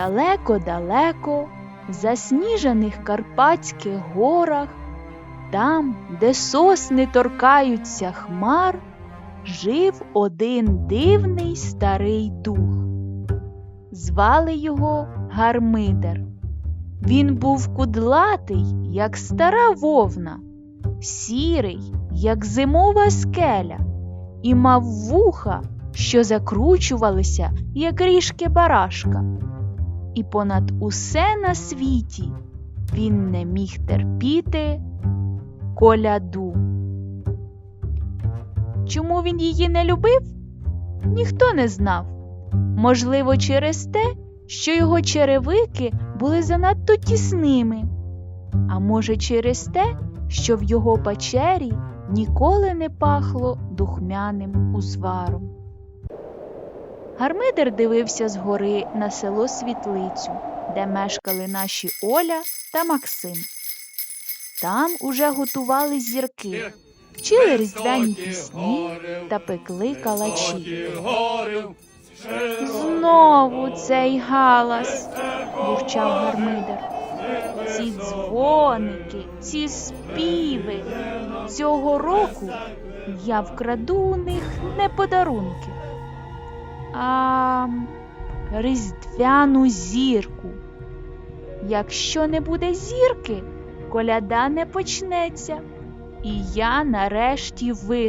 Далеко-далеко, в засніжених Карпатських горах, там, де сосни торкаються хмар, жив один дивний старий дух. Звали його Гармидер. Він був кудлатий, як стара вовна, сірий, як зимова скеля, і мав вуха, що закручувалися, як ріжки барашка. І понад усе на світі він не міг терпіти коляду. Чому він її не любив? Ніхто не знав. Можливо, через те, що його черевики були занадто тісними, а може, через те, що в його печері ніколи не пахло духмяним узваром. Гармидер дивився згори на село Світлицю, де мешкали наші Оля та Максим. Там уже готували зірки, вчили різдвяні пісні та пекли калачі. Знову цей галас, бурчав Гармидер. Ці дзвоники, ці співи. Цього року я вкраду у них не подарунки, а різдвяну зірку. Якщо не буде зірки, коляда не почнеться, і я нарешті вис.